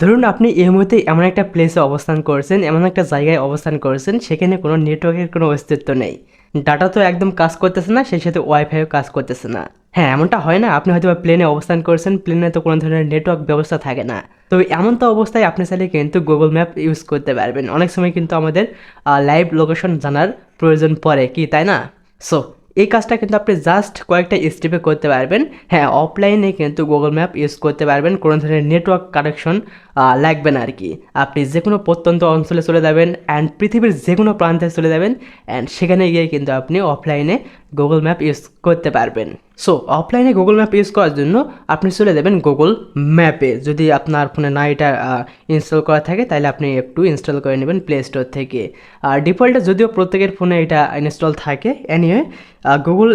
ধরুন আপনি এই মুহূর্তে এমন একটা প্লেসে অবস্থান করছেন, এমন একটা জায়গায় অবস্থান করছেন, সেখানে কোনো নেটওয়ার্কের কোনো অস্তিত্ব নেই। ডাটা তো একদম কাজ করতেছে না, সেই সাথে ওয়াইফাইও কাজ করতেছে না। হ্যাঁ এমনটা হয় না, আপনি হয়তো প্লেনে অবস্থান করছেন প্লেনে তো কোনো ধরনের নেটওয়ার্ক ব্যবস্থা থাকে না। তো এমন তো অবস্থায় আপনি চাইলে কিন্তু গুগল ম্যাপ ইউজ করতে পারবেন। অনেক সময় কিন্তু আমাদের লাইভ লোকেশন জানার প্রয়োজন পড়ে, কি তাই না? সো এই কাজটা কিন্তু আপনি জাস্ট কয়েকটা স্টেপে করতে পারবেন। হ্যাঁ অফলাইনে কিন্তু গুগল ম্যাপ ইউজ করতে পারবেন। কোনো ধরনের নেটওয়ার্ক কানেকশন লাগবে না আর কি আপনি যে কোনো প্রত্যন্ত অঞ্চলে চলে যাবেন অ্যান্ড পৃথিবীর যে কোনো প্রান্তে চলে যাবেন। অ্যান্ড সেখানে গিয়ে কিন্তু আপনি অফলাইনে গুগল ম্যাপ ইউজ করতে পারবেন। সো অফলাইনে গুগল ম্যাপ ইউজ করার জন্য আপনি চলে যাবেন গুগল ম্যাপে যদি আপনার ফোনে না এটা ইনস্টল করা থাকে, তাহলে আপনি একটু ইনস্টল করে নেবেন প্লে স্টোর থেকে। আর ডিফল্টে যদিও প্রত্যেকের ফোনে এটা ইনস্টল থাকে এনিওয়ে গুগল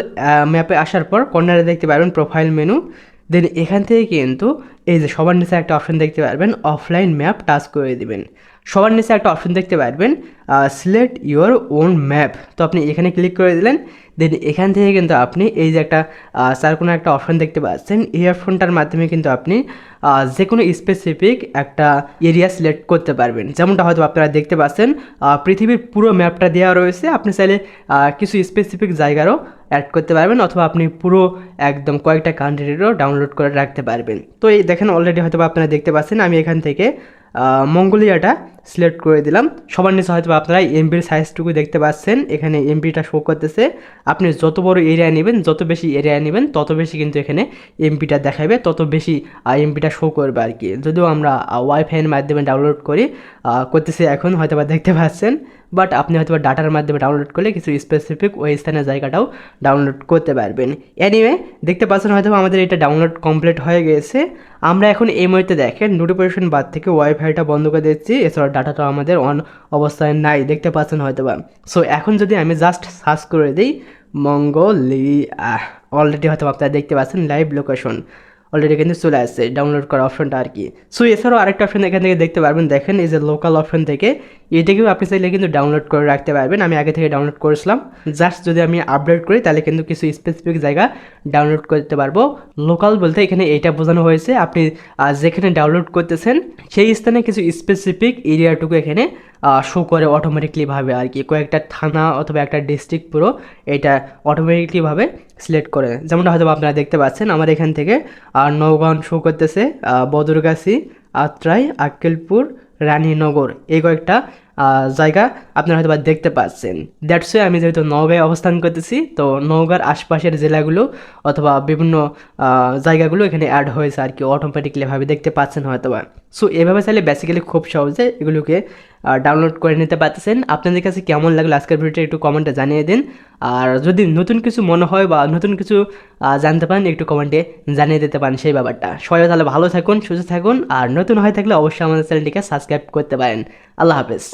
ম্যাপে আসার পর কর্নারে দেখতে পারবেন প্রোফাইল মেনু দেন এখান থেকে কিন্তু এই যে সবার নিচে একটা অপশন দেখতে পারবেন অফলাইন ম্যাপ টাচ করে দিবেন। সবার নিচে একটা অপশন দেখতে পারবেন সিলেক্ট ইউর ওন ম্যাপ তো আপনি এখানে ক্লিক করে দিলেন দেন এখান থেকে কিন্তু আপনি এই যে একটা স্যার কোনো একটা অপশন দেখতে পাচ্ছেন। এই অপশনটার মাধ্যমে কিন্তু আপনি যে কোনো স্পেসিফিক একটা এরিয়া সিলেক্ট করতে পারবেন। যেমনটা হয়তো আপনারা দেখতে পাচ্ছেন পৃথিবীর পুরো ম্যাপটা দেওয়া রয়েছে। আপনি চাইলে কিছু স্পেসিফিক জায়গারও অ্যাড করতে পারবেন, অথবা আপনি পুরো একদম কয়েকটা কান্ট্রিরও ডাউনলোড করে রাখতে পারবেন। তো এই দেখেন অলরেডি হয়তো আপনারা দেখতে পাচ্ছেন, আমি এখান থেকে মঙ্গোলিয়াটা সিলেক্ট করে দিলাম। সবার নিচে হয়তো আপনারা এমবির সাইজটুকু দেখতে পাচ্ছেন। এখানে এমবিটা শো করতেছে। আপনি যত বড় এরিয়া নেবেন, যত বেশি এরিয়া নেবেন, তত বেশি কিন্তু এখানে এমপিটা দেখাবে, তত বেশি এমপিটা শো করবে আর কি যদিও আমরা ওয়াইফাইয়ের মাধ্যমে ডাউনলোড করি করতেছি এখন হয়তো বা দেখতে পাচ্ছেন। বাট আপনি হয়তো ডাটার মাধ্যমে ডাউনলোড করলে কিছু স্পেসিফিক ওই স্থানের জায়গাটাও ডাউনলোড করতে পারবেন। এনিওয়ে দেখতে পাচ্ছেন হয়তো আমাদের এটা ডাউনলোড কমপ্লিট হয়ে গেছে। আমরা এখন এই মুহূর্তে দেখেন নোটিফিকেশন বাদ থেকে ওয়াইফাইটা বন্ধ করে দিচ্ছি। এছাড়া ডাটাটা আমাদের অন অবস্থায় নাই, দেখতে পাচ্ছেন হয়তো বা সো এখন যদি আমি জাস্ট সার্চ করে দিই, মঙ্গোলিয়া অলরেডি হয়তো আপনারা দেখতে পাচ্ছেন লাইভ লোকেশন অলরেডি কিন্তু চলে আসছে ডাউনলোড করা অপশনটা আর কি সো এছাড়াও আরেকটা অপশন এখান থেকে দেখতে পারবেন, দেখেন এই যে লোকাল অপশন থেকে, এটাকেও আপনি চাইলে কিন্তু ডাউনলোড করে রাখতে পারবেন। আমি আগে থেকে ডাউনলোড করেছিলাম জাস্ট যদি আমি আপডেট করি, তাহলে কিন্তু কিছু স্পেসিফিক জায়গা ডাউনলোড করতে পারব। লোকাল বলতে এখানে এটা বোঝানো হয়েছে, আপনি যেখানে ডাউনলোড করতেছেন, সেই স্থানে কিছু স্পেসিফিক এরিয়াটুকু এখানে শো করে অটোমেটিকলিভাবে আর কি কয়েকটা থানা অথবা একটা ডিস্ট্রিক্ট পুরো এটা অটোমেটিকলিভাবে সিলেক্ট করে। যেমনটা হয়তো আপনারা দেখতে পাচ্ছেন, আমার এখান থেকে আর নৌগাঁও শো করতেছে বদরগাছি আত্রাই আক্কেলপুর রানীনগর। এই কয়েকটা জায়গা আপনারা হয়তো বা দেখতে পাচ্ছেন। দ্যাটস আমি যেহেতু নওগাঁয় অবস্থান করতেছি, তো নওগাঁর আশপাশের জেলাগুলো অথবা বিভিন্ন জায়গাগুলো এখানে অ্যাড হয়েছে আর কি অটোমেটিকলিভাবে দেখতে পাচ্ছেন হয়তো বা সো এভাবে চাইলে বেসিক্যালি খুব সহজে এগুলোকে ডাউনলোড করে নিতে পারতেছেন। আপনাদের কাছে কেমন লাগল আজকের ভিডিওটা একটু কমেন্টে জানিয়ে দিন। আর যদি নতুন কিছু মনে হয় বা নতুন কিছু জানতে পারেন, একটু কমেন্টে জানিয়ে দিতে পারেন সেই ব্যাপারটা। সবাই তাহলে ভালো থাকুন, সুস্থ থাকুন। আর নতুন হয়ে থাকলে অবশ্যই আমাদের চ্যানেলটিকে সাবস্ক্রাইব করতে পারেন। আল্লাহ হাফেজ।